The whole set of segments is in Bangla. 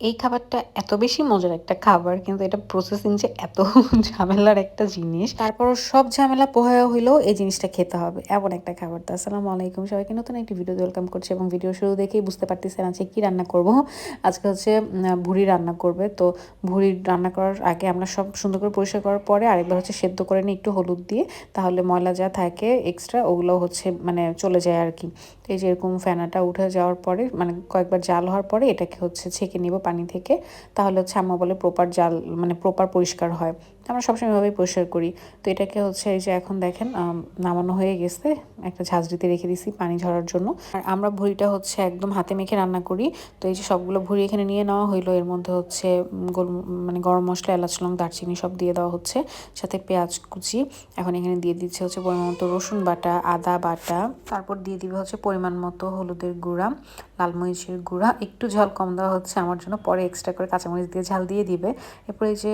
এই খাবারটা এত বেশি মজার একটা খাবার, কিন্তু এটা প্রসেসিং যে এত ঝামেলার একটা জিনিস। তারপর সব ঝামেলা পোহায় হইলেও এই জিনিসটা খেতে হবে, এমন একটা খাবার। তো আসসালামু আলাইকুম সবাইকে, নতুন একটি ভিডিও ওয়েলকাম করছি এবং ভিডিও শুরু দেখেই বুঝতে পারতেছেন আজকে কি রান্না করব। আজকে হচ্ছে ভুড়ি রান্না করবে। তো ভুড়ি রান্না করার আগে আমরা সব সুন্দর করে পরিষ্কার করার পরে আরেকবার হচ্ছে সেদ্ধ করে নিই একটু হলুদ দিয়ে, তাহলে ময়লা যা থাকে এক্সট্রা ওগুলো হচ্ছে মানে চলে যায় আর কি। তো এই যে এরকম ফেনাটা উঠে যাওয়ার পরে মানে কয়েকবার জাল হওয়ার পরে এটাকে হচ্ছে ছেঁকে নিব পানি থেকে তাহলে হচ্ছে আম্মা বলে প্রপার জাল মানে প্রপার পরিষ্কার হয়। তো আমরা সবসময় এভাবেই পরিষ্কার করি। তো এটাকে হচ্ছে এই যে এখন দেখেন নামানো হয়ে গেছে। একটা ঝাঁঝরিতে রেখে দিছি পানি ঝরার জন্য। আর আমরা ভুড়িটা হচ্ছে একদম হাতে মেখে রান্না করি। তো এই যে সবগুলো ভুড়ি এখানে নিয়ে নেওয়া হইল। এর মধ্যে হচ্ছে গোল মানে গরম মশলা, এলাচ, লং, দারচিনি সব দিয়ে দেওয়া হচ্ছে। সাথে পেঁয়াজ কুচি। এখন এখানে দিয়ে দিচ্ছে হচ্ছে পরিমাণ মতো রসুন বাটা, আদা বাটা। তারপর দিয়ে দিবে হচ্ছে পরিমাণ মতো হলুদের গুঁড়া, লাল মরিচের গুঁড়া। একটু ঝাল কম দেওয়া হচ্ছে আমার জন্য। পরে এক্সট্রা করে কাঁচামরিচ দিয়ে ঝাল দিয়ে দিবে। এরপরে যে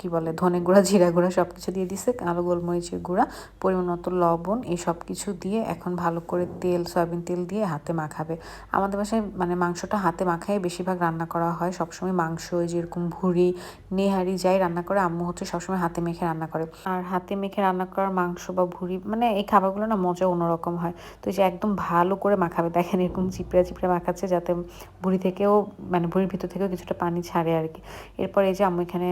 কি বলে, ধনে গুঁড়া, জিরা গুঁড়া সব কিছু দিয়ে দিছে। কালো গোলমরিচের গুঁড়া, পরিমাণ মতো লবণ, এই সব কিছু দিয়ে এখন ভালো করে তেল, সয়াবিন তেল দিয়ে হাতে মাখাবে। আমাদের বাসায় মানে মাংসটা হাতে মাখাই বেশিরভাগ রান্না করা হয় সবসময় মাংস যেরকম ভুড়ি, নেহারি যাই রান্না করে, আম্মু হচ্ছে সবসময় হাতে মেখে রান্না করে। আর হাতে মেখে রান্না করার মাংস বা ভুড়ি মানে এই খাবারগুলো না মজা অন্যরকম হয়। তো যে একদম ভালো করে মাখাবে, দেখেন এরকম চিপড়া চিপড়া মাখাচ্ছে যাতে ভুড়ি থেকেও মানে ভুড়ির ভিতর থেকেও কিছুটা পানি ছাড়ে আর কি। এরপর এই যে আম্মু এখানে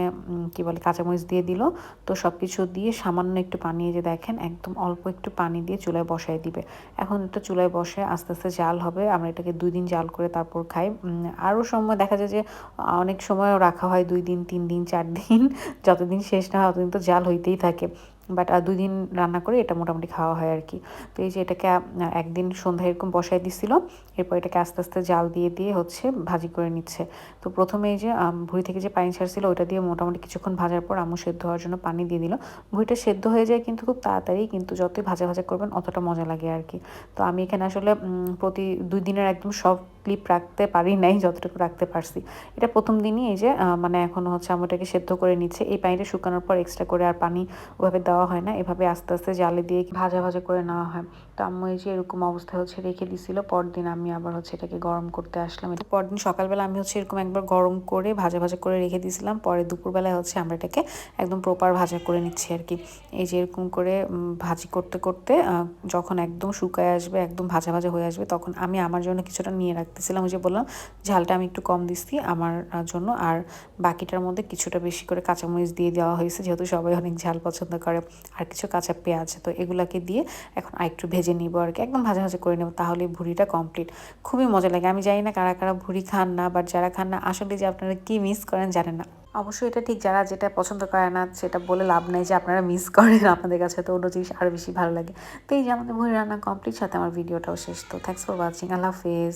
কী বলে কাঁচামরিচ দিয়ে দিল। তো সব কিছু দিয়ে সামান্য একটু পানি যে দেখেন, একদম অল্প একটু পানি দিয়ে চুলায় বসায় দিবে। এখন এটা চুলায় বসে আস্তে আস্তে জাল হবে, আমরা এটাকে দুই দিন জাল করে তারপর খাই। আরও সময় দেখা যায় যে অনেক সময়ও রাখা হয়, দুই দিন, তিন দিন, চার দিন, যতদিন শেষ না হয়, ততদিন তো জাল হইতেই থাকে। বাট আর দুই দিন রান্না করে এটা মোটামুটি খাওয়া হয় আর কি। তো এই যে এটাকে একদিন সন্ধ্যায় এরকম বসাই দিছিল, এরপর এটাকে আস্তে আস্তে জাল দিয়ে দিয়ে হচ্ছে ভাজি করে নিচ্ছে। তো প্রথমে এই যে ভুঁড়ি থেকে যে পানি ছাড়ছিল ওটা দিয়ে মোটামুটি কিছুক্ষণ ভাজার পর আমু সেদ্ধ হওয়ার জন্য পানি দিয়ে দিল। ভুঁড়িটা সেদ্ধ হয়ে যায় কিন্তু খুব তাড়াতাড়ি, কিন্তু যতই ভাজা ভাজা করবেন অতটা মজা লাগে আর কি। তো আমি এখানে আসলে প্রতি দুই দিনের একদম সব ক্লিপ রাখতে পারি নাই, যতটুকু রাখতে পারছি। এটা প্রথম দিনই এই যে মানে এখন হচ্ছে আমি এটাকে সেদ্ধ করে নিচ্ছে। এই পানিটা শুকানোর পর এক্সট্রা করে আর পানি ওভাবে দেওয়া হয় না। এভাবে আস্তে আস্তে জালে দিয়ে ভাজা ভাজা করে নেওয়া হয়। তো আম্মু এই যে এরকম অবস্থা হচ্ছে রেখে দিছিল। পরদিন আমি আবার হচ্ছে এটাকে গরম করতে আসলাম। পরদিন সকালবেলা আমি হচ্ছে এরকম একবার গরম করে ভাজা ভাজা করে রেখে দিয়েছিলাম পরে দুপুরবেলায় হচ্ছে আমরা এটাকে একদম প্রপার ভাজা করে নিচ্ছি আর কি। এই যে এরকম করে ভাজি করতে করতে যখন একদম শুকায় আসবে, একদম ভাজা ভাজা হয়ে আসবে, তখন আমি আমার জন্য কিছুটা নিয়ে রাখতেছিলাম ওই যে বললাম, ঝালটা আমি একটু কম দিচ্ছি আমার জন্য। আর বাকিটার মধ্যে কিছুটা বেশি করে কাঁচামরিচ দিয়ে দেওয়া হয়েছে, যেহেতু সবাই অনেক ঝাল পছন্দ করে, আর কিছু কাঁচা পেঁয়াজ। তো এগুলাকে দিয়ে এখন আরেকটু ভেজে নিব আর কি, একদম ভাজা ভাজা করে নেব, তাহলে ভুড়িটা কমপ্লিট খুবই মজা লাগে। আমি জানি না কারা কারা ভুড়ি খান না বাট যারা খান না, আসলে যে আপনারা কি মিস করেন জানেন না। অবশ্যই এটা ঠিক, যারা যেটা পছন্দ করে না, সেটা বলে লাভ নেই যে আপনারা মিস করেন, আপনাদের কাছে তো অন্য জিনিস আরও বেশি ভালো লাগে। তো এই যে আমাদের ভুড়ি রান্না কমপ্লিট সাথে আমার ভিডিওটাও শেষ। তো থ্যাংকস ফর ওয়াচিং আল্লাহ হাফেজ।